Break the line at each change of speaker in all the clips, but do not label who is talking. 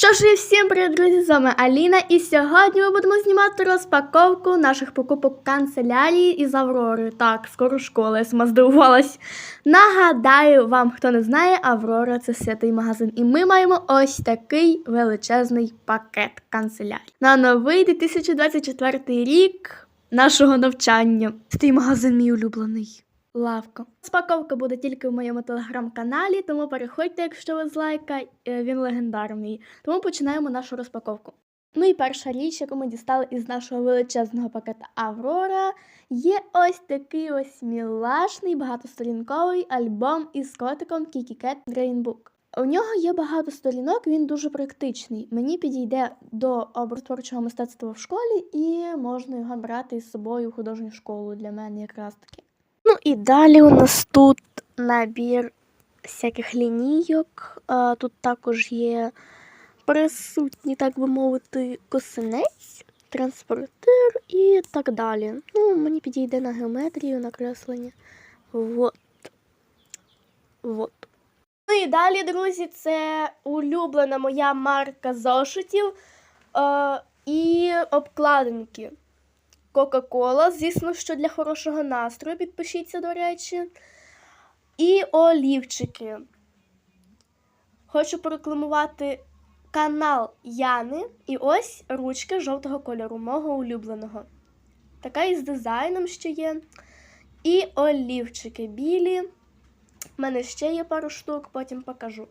Що ж і всім привіт, друзі, з вами Аліна, і сьогодні ми будемо знімати розпаковку наших покупок канцелярії із Аврори. Так, скоро школа, я сама здивувалась. Нагадаю вам, хто не знає, Аврора це святий магазин. І ми маємо ось такий величезний пакет канцелярії. На новий 2024 рік нашого навчання. Святий магазин мій улюблений. Лавка. Розпаковка буде тільки в моєму телеграм-каналі, тому переходьте, якщо ви з лайка, е, він легендарний. Тому починаємо нашу розпаковку. Ну і перша річ, яку ми дістали із нашого величезного пакета Аврора, є ось такий ось мілашний багатосторінковий альбом із котиком Kiki Cat Grainbook. У нього є багато сторінок, він дуже практичний. Мені підійде до образотворчого мистецтва в школі, і можна його брати із собою в художню школу для мене якраз таки. Ну і далі у нас тут набір всяких лінійок. Тут також є присутній, так би мовити, косинець, транспортир і так далі. Ну, мені підійде на геометрію, на креслення. Вот. Вот. Ну і далі, друзі, це улюблена моя марка зошитів е, і обкладинки. Кока-кола, звісно, що для хорошого настрою, підпишіться, до речі. І олівчики. Хочу порекламувати канал Яни. І ось ручки жовтого кольору, мого улюбленого. Така із дизайном ще є. І олівчики білі. У мене ще є пару штук, потім покажу.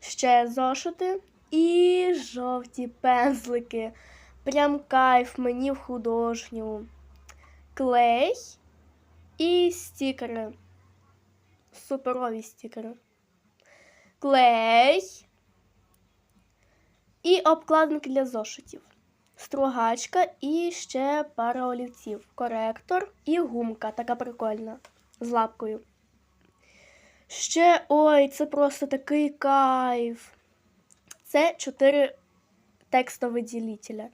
Ще зошити і жовті пензлики. Прям кайф мені в художню. Клей і стікери. Суперові стікери. Клей. І обкладинки для зошитів. Стругачка і ще пара олівців. Коректор і гумка, така прикольна. З лапкою. Ще ой, це просто такий кайф. Це чотири текстові ділителя.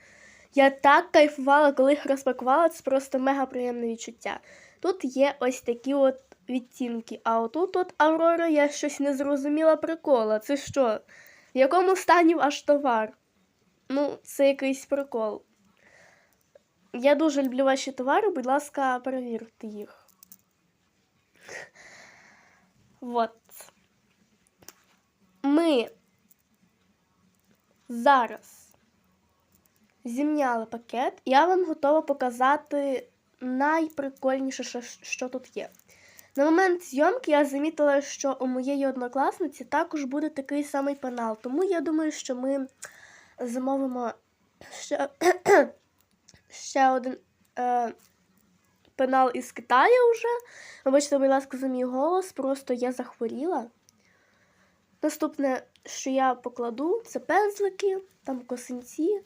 Я так кайфувала, коли їх розпакувала, це просто мега приємне відчуття. Тут є ось такі от відтінки, а отут от Аврора я щось не зрозуміла прикола. Це що? В якому стані аж товар? Ну, це якийсь прикол. Я дуже люблю ваші товари, будь ласка, перевірте їх. Вот. Ми зараз зімняли пакет, я вам готова показати найприкольніше, що тут є. На момент зйомки я замітила, що у моєї однокласниці також буде такий самий пенал. Тому я думаю, що ми замовимо ще, ще один е, пенал із Китаю вже. Вибачте, будь ласка, за мій голос, просто я захворіла. Наступне, що я покладу, це пензлики, там косинці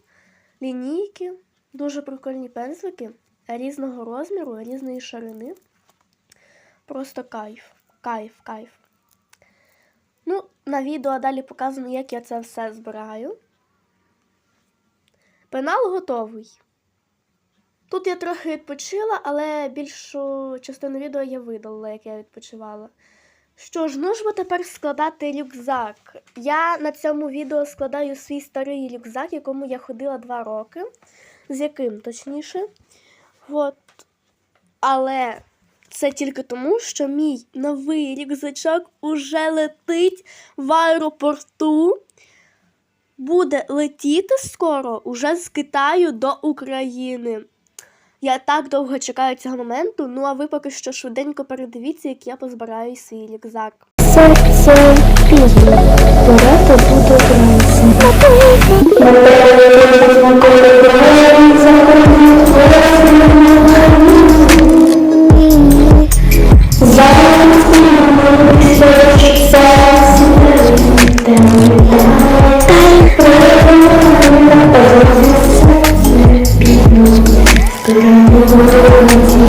лінійки, дуже прикольні пензлики різного розміру, різної ширини. Просто кайф, кайф, кайф. Ну, на відео далі показано, як я це все збираю. Пенал готовий. Тут я трохи відпочила, але більшу частину відео я видалила, як я відпочивала. Що ж, ну тепер складати рюкзак. Я на цьому відео складаю свій старий рюкзак, якому я ходила два роки. З яким точніше. От. Але це тільки тому, що мій новий рюкзачок уже летить в аеропорту. Буде летіти скоро уже з Китаю до України. Я так довго чекаю цього моменту, ну а ви поки що швиденько передивіться, як я позбираю свій рюкзак.
Секція фільму. Порада буде грається.